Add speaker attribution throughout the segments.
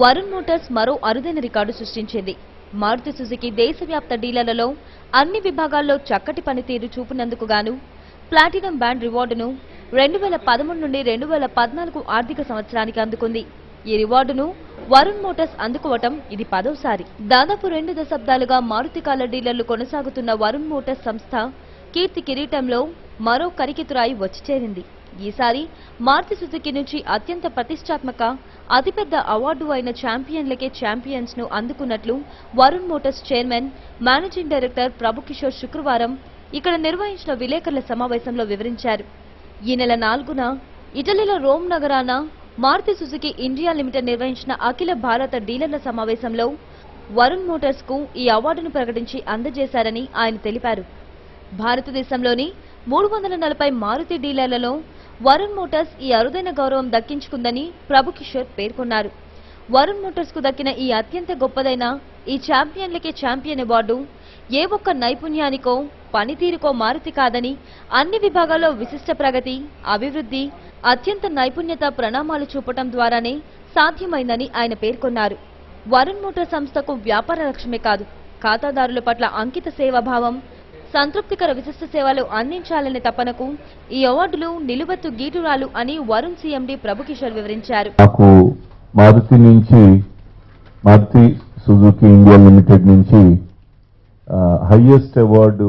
Speaker 1: Varun Motors మరో అరుదైన record సృష్టించింది. మారుతి సుజుకి దేశవ్యాప్త డీలర్లలో అన్ని విభాగాల్లో చక్కటి పనితీరు చూపినందుకు గాను ప్లాటినం బ్యాండ్ రివార్డును రెండు వేల పదమూడు నుండి రెండు వేల పద్నాలుగు ఆర్థిక సంవత్సరానికి అందుకుంది. ఈ రివార్డును వరుణ్ మోటార్స్ అందుకోవటం ఇది పదోసారి. దాదాపు రెండు దశాబ్దాలుగా మారుతి కాల డీలర్లు కొనసాగుతున్న వరుణ్ మోటార్స్ సంస్థ కీర్తి కిరీటంలో మరో కరికితురాయి వచ్చి చేరింది. ఈసారి మారుతి సుజుకి నుంచి అత్యంత ప్రతిష్టాత్మక అతిపెద్ద అవార్డు అయిన ఛాంపియన్లకే ఛాంపియన్స్ను అందుకున్నట్లు Varun motors chairman managing director Prabhu Kishore శుక్రవారం ఇక్కడ నిర్వహించిన విలేకరుల సమావేశంలో వివరించారు. ఈ నెల నాలుగున ఇటలీలో రోమ్ నగరాన మారుతి సుజుకి ఇండియా లిమిటెడ్ నిర్వహించిన అఖిల భారత డీలర్ల సమావేశంలో వరుణ్ మోటార్స్కు ఈ అవార్డును ప్రకటించి అందజేశారని ఆయన తెలిపారు. భారతదేశంలోని మూడు వందల నలభై మారుతి డీలర్లలో వరుణ్ మోటార్స్ ఈ అరుదైన గౌరవం దక్కించుకుందని ప్రభు కిషోర్ పేర్కొన్నారు. వరుణ్ మోటార్స్కు దక్కిన ఈ అత్యంత గొప్పదైన ఈ ఛాంపియన్లకే ఛాంపియన్ అవార్డు ఏ ఒక్క నైపుణ్యానికో పనితీరుకో మారుతి కాదని అన్ని విభాగాల్లో విశిష్ట ప్రగతి అభివృద్ధి అత్యంత నైపుణ్యత ప్రణామాలు చూపటం ద్వారానే సాధ్యమైందని ఆయన పేర్కొన్నారు. వరుణ్ మోటార్ సంస్థకు వ్యాపార లక్ష్యమే కాదు ఖాతాదారుల పట్ల అంకిత సేవాభావం సంతృప్తికర విశిష్ట సేవలు అందించాలనే తపనకు ఈ అవార్డులు నిలువెత్తు గీటురాలు అని వరుణ్ సీఎండీ ప్రభుకిషోర్ వివరించారు.
Speaker 2: నాకు మారుతి నుంచి మారుతి సుజుకి ఇండియా లిమిటెడ్ నుంచి హయ్యెస్ట్ అవార్డు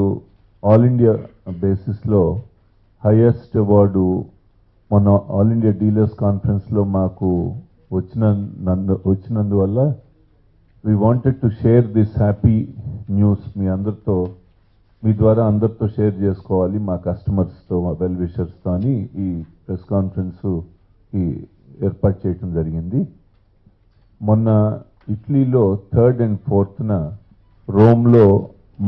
Speaker 2: ఆల్ ఇండియా బేసిస్లో హయ్యెస్ట్ అవార్డు మొన్న ఆల్ ఇండియా డీలర్స్ కాన్ఫరెన్స్లో మాకు వచ్చిన నందు వచ్చినందువల్ల we wanted to share this happy news మీ అందరితో. మీ ద్వారా అందరితో షేర్ చేసుకోవాలి మా కస్టమర్స్తో మా వెల్ విషర్స్తో అని ఈ ప్రెస్ కాన్ఫరెన్స్ ఈ ఏర్పాటు చేయటం జరిగింది. మొన్న ఇటలీలో థర్డ్ అండ్ ఫోర్త్న రోమ్లో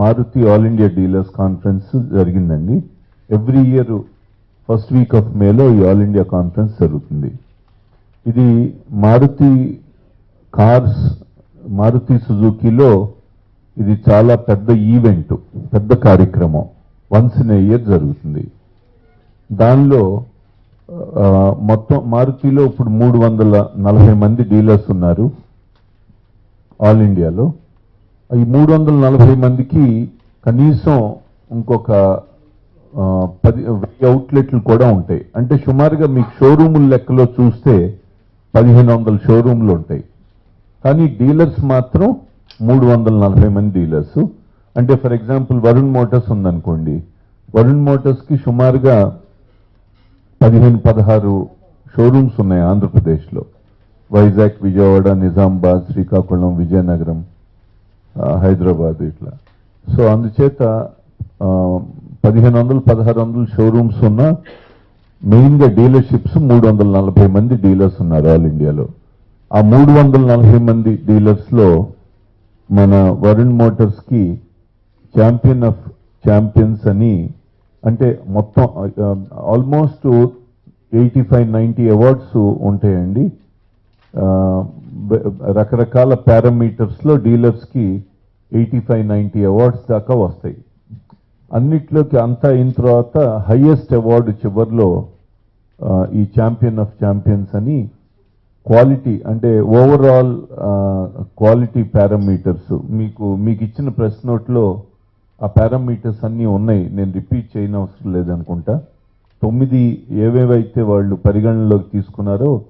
Speaker 2: Maruti all India dealers conference జరిగిందండి. Every year first week of మేలో ఈ ఆల్ ఇండియా కాన్ఫరెన్స్ జరుగుతుంది. ఇది మారుతి కార్స్ మారుతి సుజుకిలో ఇది చాలా పెద్ద ఈవెంట్ పెద్ద కార్యక్రమం. వన్స్ ఇన్ ఇయర్ జరుగుతుంది. దానిలో మొత్తం మారుతిలో ఇప్పుడు మూడు వందల నలభై మంది డీలర్స్ ఉన్నారు ఆల్ ఇండియాలో. ఈ మూడు వందల నలభై మందికి కనీసం ఇంకొక పది వెయ్యి అవుట్లెట్లు కూడా ఉంటాయి. అంటే సుమారుగా మీకు షోరూముల లెక్కలో చూస్తే పదిహేను వందల షోరూమ్లు ఉంటాయి. కానీ డీలర్స్ మాత్రం మూడు వందల నలభై మంది డీలర్స్. అంటే ఫర్ ఎగ్జాంపుల్ వరుణ్ మోటార్స్ ఉందనుకోండి. వరుణ్ మోటార్స్కి సుమారుగా పదిహేను పదహారు షోరూమ్స్ ఉన్నాయి ఆంధ్రప్రదేశ్లో. వైజాగ్ విజయవాడ నిజామాబాద్ శ్రీకాకుళం విజయనగరం హైదరాబాద్ ఇట్లా. సో అందుచేత పదిహేను వందలు పదహారు వందలు షోరూమ్స్ ఉన్న మెయిన్గా డీలర్షిప్స్ మూడు వందల నలభై మంది డీలర్స్ ఉన్నారు ఆల్ ఇండియాలో. ఆ మూడు వందల నలభై మంది డీలర్స్లో మన వరుణ్ మోటార్స్కి ఛాంపియన్ ఆఫ్ ఛాంపియన్స్ అని అంటే మొత్తం almost eighty five ninety awards ఉంటాయండి. రకరకాల పారామీటర్స్లో డీలర్స్కి ఎయిటీ ఫైవ్ నైంటీ అవార్డ్స్ దాకా వస్తాయి. అన్నిట్లోకి అంతా అయిన తర్వాత హయ్యెస్ట్ అవార్డు చివరిలో ఈ ఛాంపియన్ ఆఫ్ ఛాంపియన్స్ అని క్వాలిటీ అంటే ఓవరాల్ క్వాలిటీ పారామీటర్స్ మీకు మీకు ఇచ్చిన ప్రెస్ నోట్లో ఆ పారామీటర్స్ అన్నీ ఉన్నాయి. నేను రిపీట్ చేయని అవసరం లేదనుకుంటా. తొమ్మిది ఏవేవైతే వాళ్ళు పరిగణనలోకి తీసుకున్నారో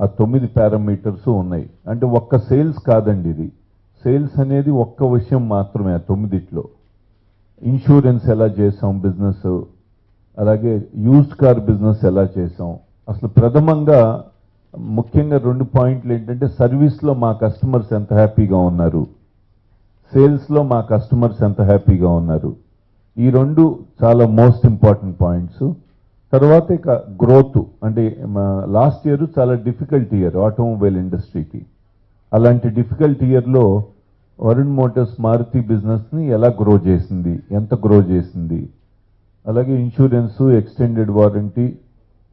Speaker 2: ఆ తొమ్మిది పారామీటర్స్ ఉన్నాయి. అంటే ఒక్క సేల్స్ కాదండి ఇది. సేల్స్ అనేది ఒక్క విషయం మాత్రమే ఆ తొమ్మిదిట్లో. ఇన్సూరెన్స్ ఎలా చేసాం బిజినెస్ అలాగే యూజ్డ్ కార్ బిజినెస్ ఎలా చేసాం అసలు ప్రథమంగా ముఖ్యంగా రెండు పాయింట్లు ఏంటంటే సర్వీస్లో మా కస్టమర్స్ ఎంత హ్యాపీగా ఉన్నారు. సేల్స్లో మా కస్టమర్స్ ఎంత హ్యాపీగా ఉన్నారు. ఈ రెండు చాలా మోస్ట్ ఇంపార్టెంట్ పాయింట్స్. తర్వాత ఇక గ్రోత్. అంటే లాస్ట్ ఇయర్ చాలా డిఫికల్ట్ ఇయర్ ఆటోమొబైల్ ఇండస్ట్రీకి. అలాంటి డిఫికల్ట్ ఇయర్లో వరుణ్ మోటార్స్ మారుతి బిజినెస్ని ఎలా గ్రో చేసింది ఎంత గ్రో చేసింది. అలాగే insurance extended warranty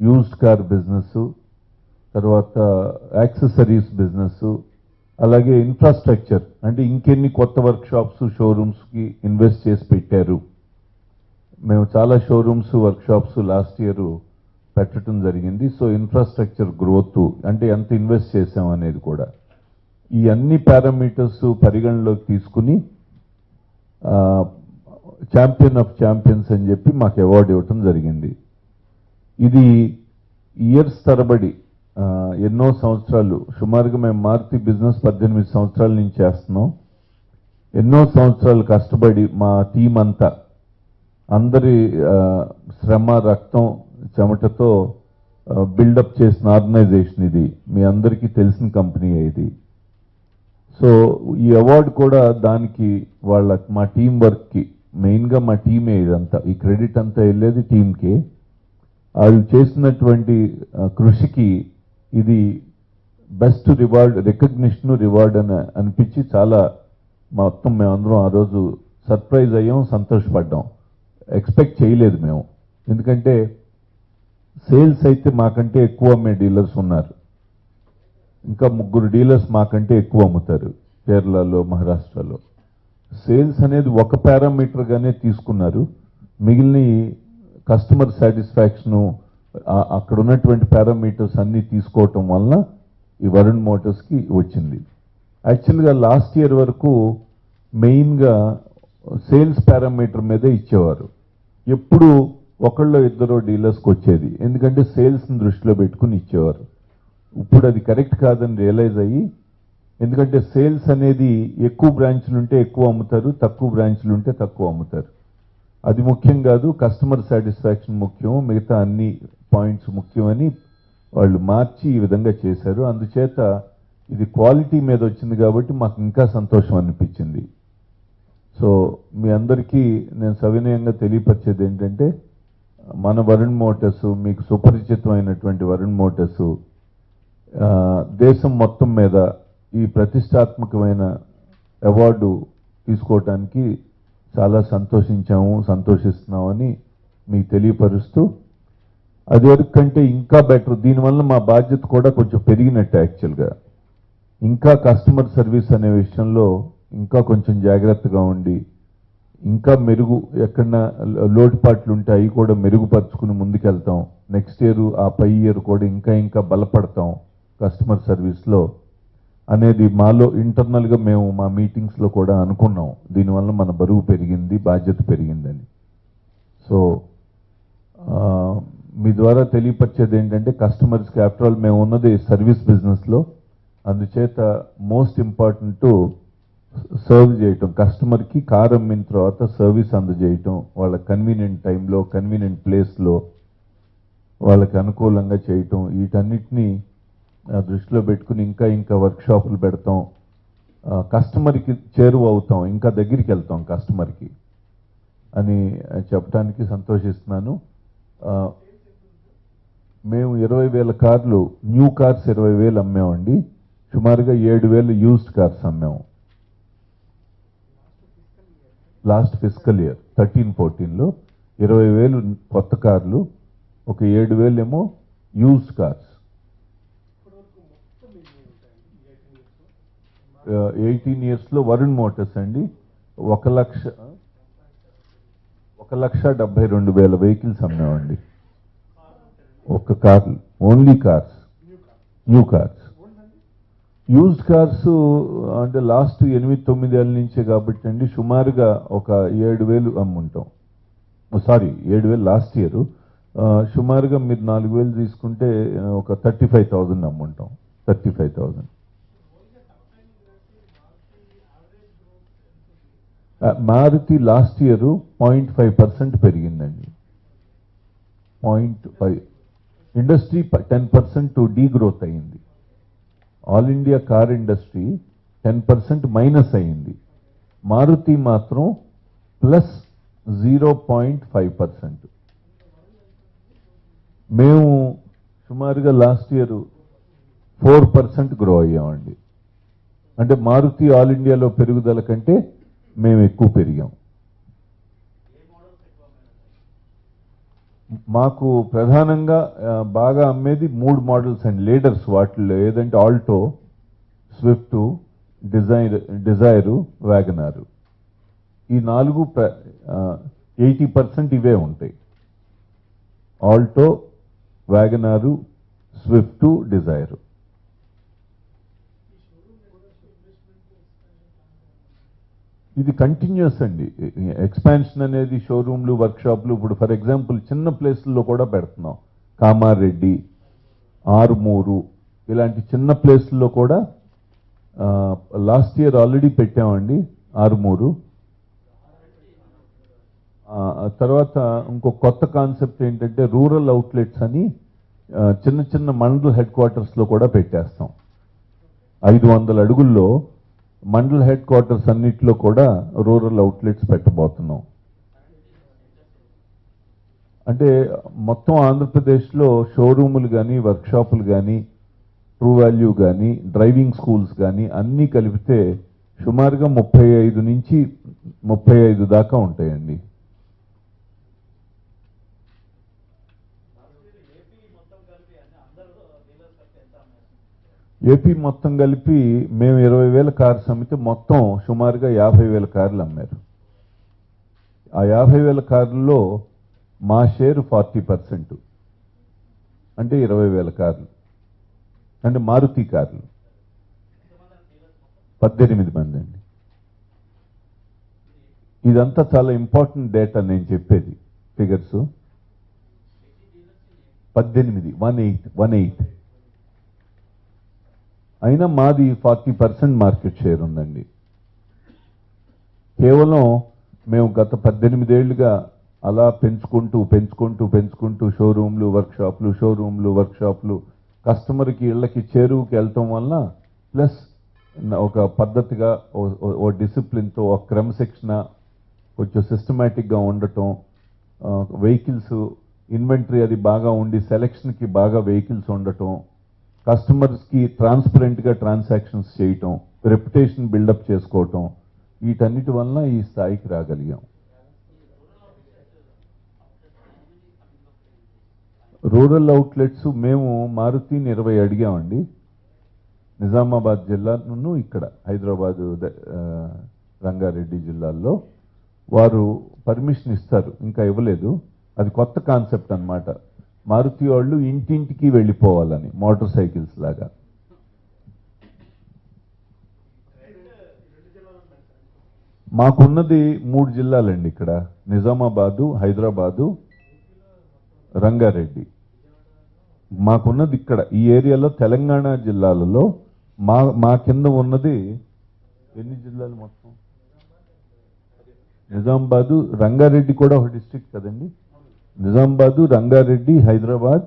Speaker 2: used car business తర్వాత యాక్సెసరీస్ బిజినెస్ అలాగే ఇన్ఫ్రాస్ట్రక్చర్. అంటే ఇంకెన్ని కొత్త వర్క్ షాప్స్ షోరూమ్స్కి ఇన్వెస్ట్ చేసి పెట్టారు. మేము చాలా showrooms workshops last year పెట్టడం జరిగింది. సో ఇన్ఫ్రాస్ట్రక్చర్ గ్రోత్ అంటే ఎంత ఇన్వెస్ట్ చేసాం అనేది కూడా. ఈ అన్ని పారామీటర్స్ పరిగణలోకి తీసుకుని ఛాంపియన్ ఆఫ్ ఛాంపియన్స్ అని చెప్పి మాకు అవార్డు ఇవ్వటం జరిగింది. ఇది ఇయర్స్ తరబడి ఎన్నో సంవత్సరాలు సుమారుగా మేము మారుతి బిజినెస్ పద్దెనిమిది సంవత్సరాల నుంచి చేస్తున్నాం. ఎన్నో సంవత్సరాలు కష్టపడి మా టీం అంతా అందరి శ్రమ రక్తం చెమటతో బిల్డప్ చేసిన ఆర్గనైజేషన్ ఇది. మీ అందరికీ తెలిసిన కంపెనీ ఇది. సో ఈ అవార్డు కూడా దానికి వాళ్ళ మా టీం వర్క్కి మెయిన్గా మా టీమే ఇదంతా. ఈ క్రెడిట్ అంతా వెళ్ళేది టీంకి. వాళ్ళు చేసినటువంటి కృషికి ఇది బెస్ట్ రివార్డ్ రికగ్నిషన్ రివార్డ్ అని అనిపించి చాలా మొత్తం మేమందరం ఆ రోజు సర్ప్రైజ్ అయ్యాం సంతోషపడ్డాం. ఎక్స్పెక్ట్ చేయలేదు మేము. ఎందుకంటే సేల్స్ అయితే మాకంటే ఎక్కువ అమ్మే డీలర్స్ ఉన్నారు. ఇంకా ముగ్గురు డీలర్స్ మాకంటే ఎక్కువ అమ్ముతారు కేరళలో మహారాష్ట్రలో. సేల్స్ అనేది ఒక పారామీటర్గానే తీసుకున్నారు. మిగిలిన కస్టమర్ సాటిస్ఫాక్షను అక్కడ ఉన్నటువంటి పారామీటర్స్ అన్నీ తీసుకోవటం వలన ఈ వరుణ్ మోటార్స్కి వచ్చింది. యాక్చువల్గా లాస్ట్ ఇయర్ వరకు మెయిన్గా సేల్స్ పారామీటర్ మీదే ఇచ్చేవారు. ఎప్పుడు ఒకళ్ళో ఇద్దరు డీలర్స్కి వచ్చేది. ఎందుకంటే సేల్స్ని దృష్టిలో పెట్టుకుని ఇచ్చేవారు. ఇప్పుడు అది కరెక్ట్ కాదని రియలైజ్ అయ్యి ఎందుకంటే సేల్స్ అనేది ఎక్కువ బ్రాంచ్లు ఉంటే ఎక్కువ అమ్ముతారు తక్కువ బ్రాంచ్లు ఉంటే తక్కువ అమ్ముతారు. అది ముఖ్యం కాదు కస్టమర్ సాటిస్ఫాక్షన్ ముఖ్యం మిగతా అన్ని పాయింట్స్ ముఖ్యమని వాళ్ళు మార్చి ఈ విధంగా చేశారు. అందుచేత ఇది క్వాలిటీ మీద వచ్చింది కాబట్టి మాకు ఇంకా సంతోషం అనిపించింది. సో మీ అందరికీ నేను సవినయంగా తెలియపరిచేది ఏంటంటే మన వరుణ్ మోటార్స్ మీకు సుపరిచితమైనటువంటి వరుణ్ మోటార్స్ దేశం మొత్తం మీద ఈ ప్రతిష్టాత్మకమైన అవార్డు తీసుకోవటానికి చాలా సంతోషించాము సంతోషిస్తున్నామని మీకు తెలియపరుస్తూ అది వరకు కంటే ఇంకా బెటర్ దీనివల్ల మా బాధ్యత కూడా కొంచెం పెరిగినట్టు యాక్చువల్గా ఇంకా కస్టమర్ సర్వీస్ అనే విషయంలో ఇంకా కొంచెం జాగ్రత్తగా ఉండి ఇంకా మెరుగు ఎక్కడన్నా లోటుపాట్లు ఉంటే అవి కూడా మెరుగుపరుచుకుని ముందుకెళ్తాం. నెక్స్ట్ ఇయర్ ఆ పై ఇయర్ కూడా ఇంకా ఇంకా బలపడతాం కస్టమర్ సర్వీస్లో అనేది మాలో ఇంటర్నల్గా మేము మా మీటింగ్స్లో కూడా అనుకున్నాం. దీనివల్ల మన బరువు పెరిగింది బాధ్యత పెరిగిందని. సో మీ ద్వారా తెలియపరిచేది ఏంటంటే కస్టమర్స్కి ఆఫ్టర్ ఆల్ మేము ఉన్నది సర్వీస్ బిజినెస్లో అందుచేత మోస్ట్ ఇంపార్టెంట్ సర్వ్ చేయటం కస్టమర్కి కార్ అమ్మిన తర్వాత సర్వీస్ అందజేయటం వాళ్ళ కన్వీనియంట్ టైంలో కన్వీనియంట్ ప్లేస్లో వాళ్ళకి అనుకూలంగా చేయటం వీటన్నిటిని ఆ, దృష్టిలో పెట్టుకుని ఇంకా ఇంకా వర్క్షాపులు పెడతాం. కస్టమర్కి చేరువ అవుతాం ఇంకా దగ్గరికి వెళ్తాం కస్టమర్కి అని చెప్పడానికి సంతోషిస్తున్నాను. మేము ఇరవై వేల కార్లు న్యూ కార్స్ ఇరవై వేలు అమ్మామండి. సుమారుగా ఏడు వేలు యూస్డ్ కార్స్ అమ్మాము. లాస్ట్ ఫిజికల్ ఇయర్ థర్టీన్ ఫోర్టీన్లో ఇరవై వేలు కొత్త కార్లు ఒక ఏడు వేలు ఏమో యూస్డ్ కార్స్ ఎయిటీన్ ఇయర్స్లో వరుణ్ మోటార్స్ అండి. ఒక లక్ష ఒక లక్ష డెబ్బై రెండు వేల వెహికల్స్ అమ్మామండి. ఒక కార్లు only cars new cars used cars అంటే లాస్ట్ ఎనిమిది తొమ్మిది ఏళ్ళ నుంచే కాబట్టి అండి సుమారుగా ఒక ఏడు వేలు అమ్ముంటాం సారీ ఏడు వేలు లాస్ట్ ఇయర్ సుమారుగా మీరు నాలుగు వేలు తీసుకుంటే ఒక thirty five thousand అమ్ముంటాం. Thirty five thousand. Maruti last year point five percent పెరిగిందండి. Point five industry ten percent degrowth అయింది. All India car industry ten percent minus అయింది. మారుతి మాత్రం plus zero point five percent మేము సుమారుగా last year four percent grow అయ్యామండి. అంటే Maruti all ఇండియాలో పెరుగుదల కంటే మేము ఎక్కువ పెరిగాం. మాకు ప్రధానంగా బాగా అమ్మేది మూడు మోడల్స్ అండ్. లీడర్స్ వాటిల్లో ఏదంటే Alto Swift Dzire Dzire Wagon R. ఈ నాలుగు ఎయిటీ పర్సెంట్ ఇవే ఉంటాయి. Alto Wagon R Swift Dzire. ఇది కంటిన్యూస్ అండి. ఎక్స్పాన్షన్ అనేది షోరూమ్లు వర్క్షాప్లు ఇప్పుడు ఫర్ ఎగ్జాంపుల్ చిన్న ప్లేస్ల్లో కూడా పెడుతున్నాం. కామారెడ్డి ఆరుమూరు ఇలాంటి చిన్న ప్లేస్ల్లో కూడా లాస్ట్ ఇయర్ ఆల్రెడీ పెట్టామండి ఆరుమూరు. తర్వాత ఇంకో కొత్త కాన్సెప్ట్ ఏంటంటే రూరల్ అవుట్లెట్స్ అని చిన్న చిన్న మండల హెడ్ క్వార్టర్స్లో కూడా పెట్టేస్తాం. ఐదు వందల అడుగుల్లో మండల్ హెడ్ క్వార్టర్స్ అన్నింటిలో కూడా రూరల్ అవుట్లెట్స్ పెట్టబోతున్నాం. అంటే మొత్తం ఆంధ్రప్రదేశ్లో షోరూములు కానీ వర్క్షాపులు కానీ ట్రూ వాల్యూ కానీ డ్రైవింగ్ స్కూల్స్ కానీ అన్నీ కలిపితే సుమారుగా ముప్పై ఐదు నుంచి ముప్పై ఐదు దాకా ఉంటాయండి. ఏపీ మొత్తం కలిపి మేము ఇరవై వేల కార్స్ అమ్మితే మొత్తం సుమారుగా యాభై వేల కార్లు అమ్మారు. ఆ యాభై వేల కార్లలో మా షేర్ ఫార్టీ పర్సెంట్. అంటే ఇరవై వేల కార్లు. అంటే మారుతి కార్లు. పద్దెనిమిది మంది అండి. ఇదంతా చాలా ఇంపార్టెంట్ డేటా నేను చెప్పేది. ఫిగర్స్ పద్దెనిమిది వన్ ఎయిట్ వన్ ఎయిట్ అయినా మాది ఫార్టీ పర్సెంట్ మార్కెట్ షేర్ ఉందండి. కేవలం మేము గత పద్దెనిమిదేళ్ళుగా అలా పెంచుకుంటూ పెంచుకుంటూ పెంచుకుంటూ షోరూమ్లు వర్క్షాప్లు షోరూమ్లు వర్క్షాప్లు కస్టమర్కి ఇళ్ళకి చేరువుకి వెళ్ళటం వల్ల ప్లస్ ఒక పద్ధతిగా ఓ- ఓ- డిసిప్లిన్తో ఒక క్రమశిక్షణ కొంచెం సిస్టమేటిక్గా ఉండటం వెహికల్స్ ఇన్వెంటరీ అది బాగా ఉండి సెలక్షన్కి బాగా వెహికల్స్ ఉండటం కస్టమర్స్కి ట్రాన్స్పరెంట్గా ట్రాన్సాక్షన్స్ చేయటం రెప్యుటేషన్ బిల్డప్ చేసుకోవటం వీటన్నిటి వలన ఈ స్థాయికి రాగలిగాం. రూరల్ అవుట్లెట్స్ మేము మారుతిని ఇరవై అడిగామండి. నిజామాబాద్ జిల్లా జిల్లాను ఇక్కడ హైదరాబాదు ద- రంగారెడ్డి జిల్లాల్లో వారు పర్మిషన్ ఇస్తారు ఇంకా ఇవ్వలేదు. అది కొత్త కాన్సెప్ట్ అనమాట మారుతి వాళ్ళు ఇంటింటికి వెళ్ళిపోవాలని మోటార్ సైకిల్స్ లాగా. మాకున్నది మూడు జిల్లాలండి ఇక్కడ. నిజామాబాదు హైదరాబాదు రంగారెడ్డి. మాకున్నది ఇక్కడ. ఈ ఏరియాలో తెలంగాణ జిల్లాలలో మా మా కింద ఉన్నది ఎన్ని జిల్లాలు మొత్తం? నిజామాబాదు రంగారెడ్డి కూడా ఒక డిస్ట్రిక్ట్ కదండి. నిజామాబాదు రంగారెడ్డి హైదరాబాద్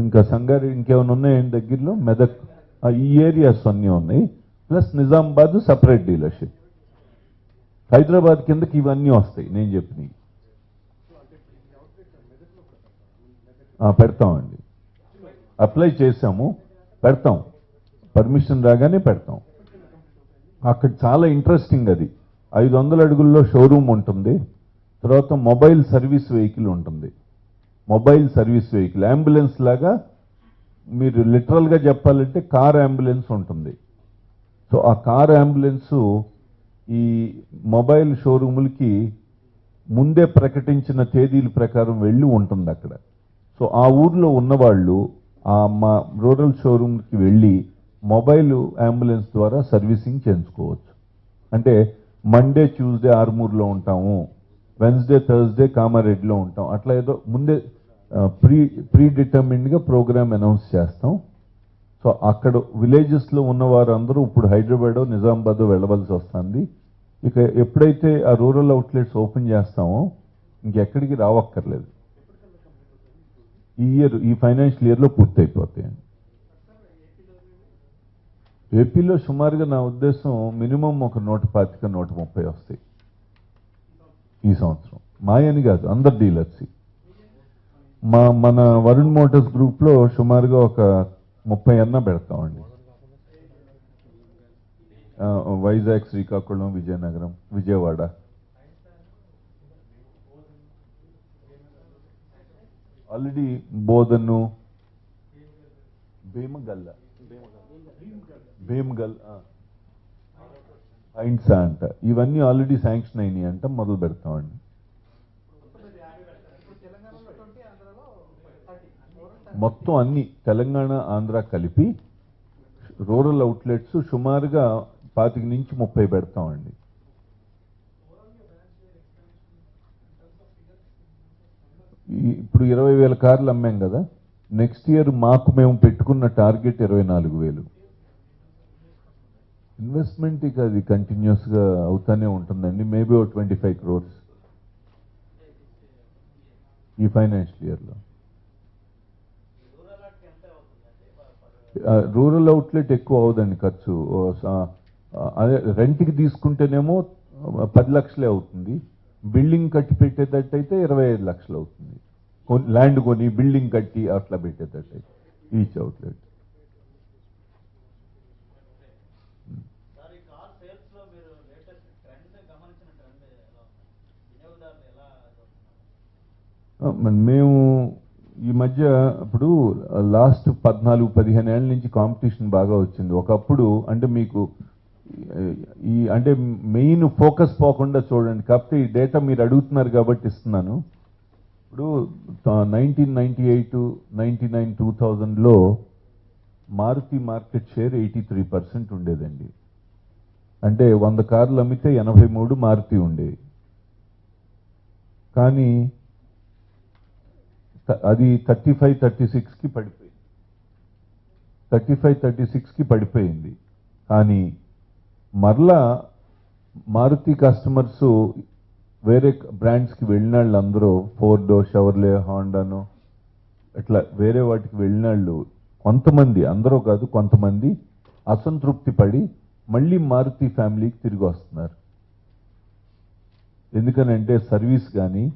Speaker 2: ఇంకా సంగారెడ్డి ఇంకేమైనా ఉన్నాయండి దగ్గరలో? మెదక్. ఆ, ఈ ఏరియాస్ అన్నీ ఉన్నాయి. Plus Nizamabad separate dealership. Hyderabad కిందకి ఇవన్నీ వస్తాయి నేను చెప్పినవి. పెడతామండి. అప్లై చేసాము పెడతాం. పర్మిషన్ రాగానే పెడతాం. అక్కడ చాలా ఇంట్రెస్టింగ్ అది. ఐదు వందల అడుగుల్లో షోరూమ్ ఉంటుంది. తర్వాత మొబైల్ సర్వీస్ వెహికల్ ఉంటుంది. మొబైల్ సర్వీస్ వెహికల్ అంబులెన్స్ లాగా మీరు లిటరల్గా చెప్పాలంటే కార్ అంబులెన్స్ ఉంటుంది. సో ఆ కార్ అంబులెన్స్ ఈ మొబైల్ షోరూములకి ముందే ప్రకటించిన తేదీల ప్రకారం వెళ్ళి ఉంటుంది అక్కడ. సో ఆ ఊర్లో ఉన్నవాళ్ళు ఆ మా రూరల్ షోరూమ్కి వెళ్ళి మొబైల్ అంబులెన్స్ ద్వారా సర్వీసింగ్ చేయించుకోవచ్చు. అంటే మండే ట్యూస్డే ఆర్మూర్లో ఉంటాము. వెన్స్డే థర్స్డే కామారెడ్డిలో ఉంటాం. అట్లా ఏదో ముందే ప్రీ ప్రీ డిటర్మిన్డ్గా ప్రోగ్రామ్ అనౌన్స్ చేస్తాం. సో అక్కడ విలేజెస్లో ఉన్న వారందరూ ఇప్పుడు హైదరాబాద్ నిజామాబాద్ వెళ్ళవలసి వస్తుంది. ఇక ఎప్పుడైతే ఆ రూరల్ అవుట్లెట్స్ ఓపెన్ చేస్తామో ఇంకెక్కడికి రావక్కర్లేదు. ఈ ఇయర్ ఈ ఫైనాన్షియల్ ఇయర్లో పూర్తయిపోతాయండి. ఏపీలో సుమారుగా నా ఉద్దేశం మినిమం ఒక నూట పాతిక నూట ముప్పై వస్తాయి. ఈ సంవత్సరం. మాయని కాదు అందరు డీలర్స్ మా మన వరుణ్ మోటార్స్ గ్రూప్లో సుమారుగా ఒక ముప్పై అన్న పెడతామండి. వైజాగ్ శ్రీకాకుళం విజయనగరం విజయవాడ. ఆల్రెడీ బోధను భీమగల్ల. భీమగల్ హైండ్సా అంట. ఇవన్నీ ఆల్రెడీ శాంక్షన్ అయినాయి అంట మొదలు పెడతామండి. మొత్తం అన్ని తెలంగాణ ఆంధ్ర కలిపి రూరల్ అవుట్లెట్స్ సుమారుగా పాతిక నుంచి ముప్పై పెడతామండి. ఇప్పుడు ఇరవై వేల కార్లు అమ్మాం కదా నెక్స్ట్ ఇయర్ మాకు మేము పెట్టుకున్న టార్గెట్ ఇరవై నాలుగు వేలు. ఇన్వెస్ట్మెంట్ ఇక అది కంటిన్యూస్గా అవుతానే ఉంటుందండి. మేబీ ఓ ట్వంటీ ఫైవ్ క్రోర్స్ ఈ ఫైనాన్షియల్ ఇయర్లో. రూరల్ అవుట్లెట్ ఎక్కువ అవుదండి ఖర్చు. అదే రెంట్కి తీసుకుంటేనేమో పది లక్షలే అవుతుంది. బిల్డింగ్ కట్టి పెట్టేటట్టయితే ఇరవై ఐదు లక్షలు అవుతుంది. ల్యాండ్ కొని బిల్డింగ్ కట్టి అట్లా పెట్టేటట్టయితే ఈచ్ అవుట్లెట్
Speaker 3: సార్ ఈ కార్ సేల్స్లో మీరు లేటెస్ట్ ట్రెండ్ గమనించిన ట్రెండ్ ఎలా ఉంది వినియోగదారులు ఎలా చూస్తున్నారు
Speaker 2: ఆ, మరి మేము ఈ మధ్య ఇప్పుడు లాస్ట్ పద్నాలుగు పదిహేను ఏళ్ళ నుంచి కాంపిటీషన్ బాగా వచ్చింది. ఒకప్పుడు అంటే మీకు ఈ అంటే మెయిన్ ఫోకస్ పోకుండా చూడండి. కాకపోతే ఈ డేటా మీరు అడుగుతున్నారు కాబట్టి ఇస్తున్నాను. ఇప్పుడు nineteen ninety eight ninety nine two థౌజండ్లో Maruti market share eighty three percent ఉండేదండి. అంటే వంద కార్లు అమ్మితే ఎనభై మూడు మారుతి ఉండేవి కానీ అది థర్టీ ఫైవ్ థర్టీ సిక్స్కి పడిపోయింది. థర్టీ ఫైవ్ థర్టీ సిక్స్కి పడిపోయింది. కానీ మరలా మారుతి కస్టమర్స్ వేరే బ్రాండ్స్కి వెళ్ళిన వాళ్ళు అందరూ ఫోర్డో షవర్లే హాండానో ఇట్లా వేరే వాటికి వెళ్ళిన వాళ్ళు కొంతమంది అందరూ కాదు కొంతమంది అసంతృప్తి పడి మళ్ళీ మారుతి ఫ్యామిలీకి తిరిగి వస్తున్నారు. ఎందుకనంటే సర్వీస్ కానీ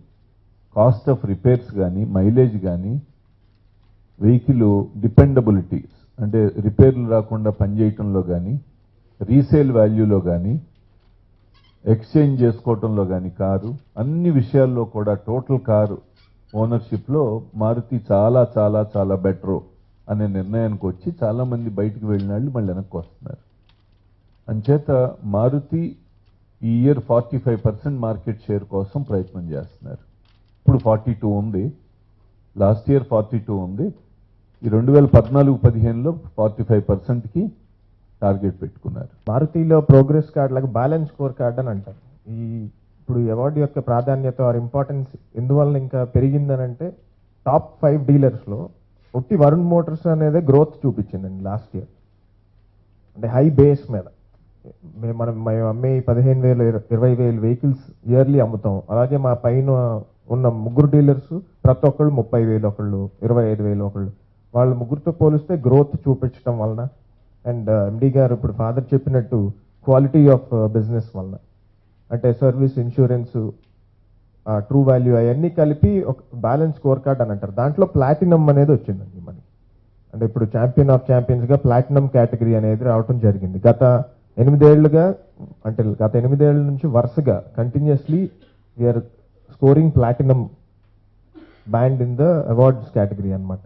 Speaker 2: కాస్ట్ ఆఫ్ రిపేర్స్ కానీ మైలేజ్ కానీ వెహికల్ డిపెండబిలిటీ అంటే రిపేర్లు రాకుండా పనిచేయటంలో కానీ రీసేల్ వాల్యూలో కానీ ఎక్స్చేంజ్ చేసుకోవటంలో కానీ కారు అన్ని విషయాల్లో కూడా టోటల్ కారు ఓనర్షిప్లో మారుతి చాలా చాలా చాలా బెటర్ అనే నిర్ణయానికి వచ్చి చాలామంది బయటికి వెళ్ళిన వాళ్ళు మళ్ళీ వెనక్కి వస్తున్నారు. అంచేత మారుతి ఈ year forty five percent market share కోసం ప్రయత్నం చేస్తున్నారు. ఇప్పుడు ఫార్టీ టూ ఉంది. లాస్ట్ ఇయర్ ఫార్టీ టూ ఉంది. ఈ రెండు వేల పద్నాలుగు పదిహేనులో ఫార్టీ ఫైవ్ పర్సెంట్కి టార్గెట్ పెట్టుకున్నారు.
Speaker 4: భారతీయలో ప్రోగ్రెస్ కార్డ్ లాగా బ్యాలెన్స్ స్కోర్ కార్డ్ అని అంటారు. ఈ ఇప్పుడు అవార్డు యొక్క ప్రాధాన్యత ఆర్ ఇంపార్టెన్స్ ఎందువల్ల ఇంకా పెరిగిందని అంటే టాప్ ఫైవ్ డీలర్స్లో ఒట్టి వరుణ్ మోటార్స్ అనేది గ్రోత్ చూపించిందండి లాస్ట్ ఇయర్. అంటే హై బేస్ మీద. మేము మనం మేము అమ్మే పదిహేను వేలు ఇరవై వేలు వెహికల్స్ ఇయర్లీ అమ్ముతాం. అలాగే మా పైన ఉన్న ముగ్గురు డీలర్స్ ప్రతి ఒక్కళ్ళు ముప్పై వేలు ఒకళ్ళు ఇరవై ఐదు వేలు ఒకళ్ళు. వాళ్ళ ముగ్గురితో పోలిస్తే గ్రోత్ చూపించడం వలన అండ్ ఎండి uh, గారు ఇప్పుడు ఫాదర్ చెప్పినట్టు క్వాలిటీ ఆఫ్ బిజినెస్ వలన. అంటే సర్వీస్ ఇన్సూరెన్స్ ట్రూ వాల్యూ అవన్నీ కలిపి ఒక బ్యాలెన్స్ స్కోర్ కార్డ్ అని అంటారు. దాంట్లో ప్లాటినం అనేది వచ్చిందండి మనకి. అంటే ఇప్పుడు ఛాంపియన్ ఆఫ్ ఛాంపియన్స్గా ప్లాటినం కేటగిరీ అనేది రావటం జరిగింది. గత ఎనిమిదేళ్ళుగా అంటే గత ఎనిమిదేళ్ళ నుంచి వరుసగా continuously we are scoring platinum band in the awards category అన్నమాట